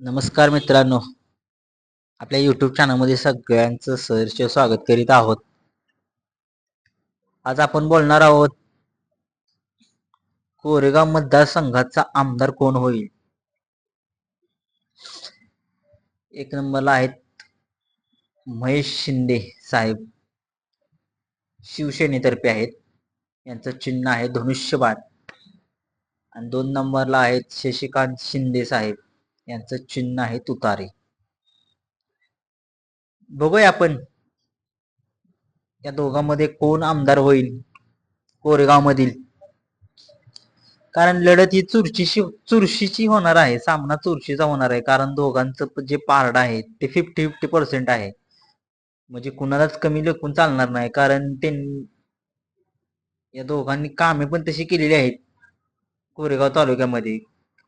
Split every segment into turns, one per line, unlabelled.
नमस्कार मित्रांनो. आपल्या युट्यूब चॅनलमध्ये सगळ्यांचं सहर्ष स्वागत करीत आहोत. आज आपण बोलणार आहोत कोरेगाव मतदारसंघाचा आमदार कोण होईल? एक नंबरला आहेत महेश शिंदे साहेब. शिवसेनेतर्फे आहेत. यांचं चिन्ह आहे धनुष्यबाण. आणि दोन नंबरला आहेत शशिकांत शिंदे साहेब. यांचं चिन्ह आहे तुतारे. बघूया आपण. या दोघांमध्ये कोण आमदार होईल? कोरेगाव मधील कारण लढत ही चुरशीची चुरशीची होणार आहे. सामना चुरशीचा होणार आहे. कारण दोघांचं जे पारड आहे ते फिफ्टी फिफ्टी पर्सेंट आहे. म्हणजे कुणालाच कमी लेखून चालणार नाही. कारण ते या दोघांनी कामे पण तशी केलेली आहेत. कोरेगाव तालुक्यामध्ये.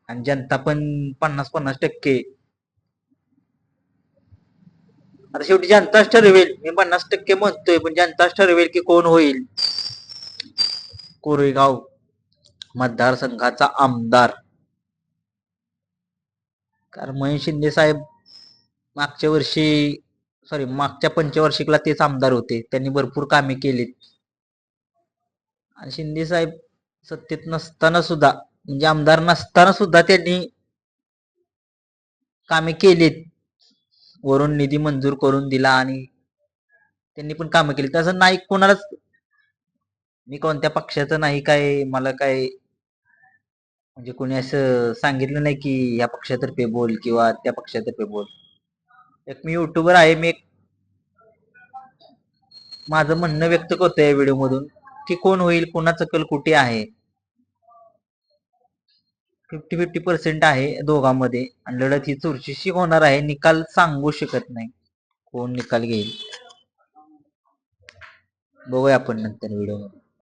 आणि जनता पण पन्नास पन्नास टक्के. आता शेवटी जनताच ठरवेल. मी पन्नास टक्के म्हणतोय पण जनताच ठरवेल की कोण होईल. कोरेगाव मतदारसंघाचा आमदार. कारण महेश शिंदे साहेब मागच्या वर्षी सॉरी मागच्या पंचवार्षिकला तेच आमदार होते. त्यांनी भरपूर कामे केलीत. आणि शिंदे साहेब सत्तेत नसताना सुद्धा म्हणजे आमदार नसताना सुद्धा त्यांनी कामे केलीत. वरून निधी मंजूर करून दिला आणि त्यांनी पण कामं केली तसं नाही कोणालाच मी कोणत्या पक्षाचं नाही काय मला काय म्हणजे कोणी असं सांगितलं नाही की या पक्षातर्फे बोल किंवा त्या पक्षातर्फे बोल. एक मी युट्यूबर आहे मी एक माझं म्हणणं व्यक्त करतो या व्हिडिओ मधून की कोण होईल कोणाचं कल कुठे आहे? फिफ्टी फिफ्टी पर्सेंट आहे दोघांमध्ये. आणि लढत ही चुरशीशी होणार आहे. निकाल सांगू शकत नाही. कोण निकाल घेईल? बघूया आपण नंतर व्हिडिओ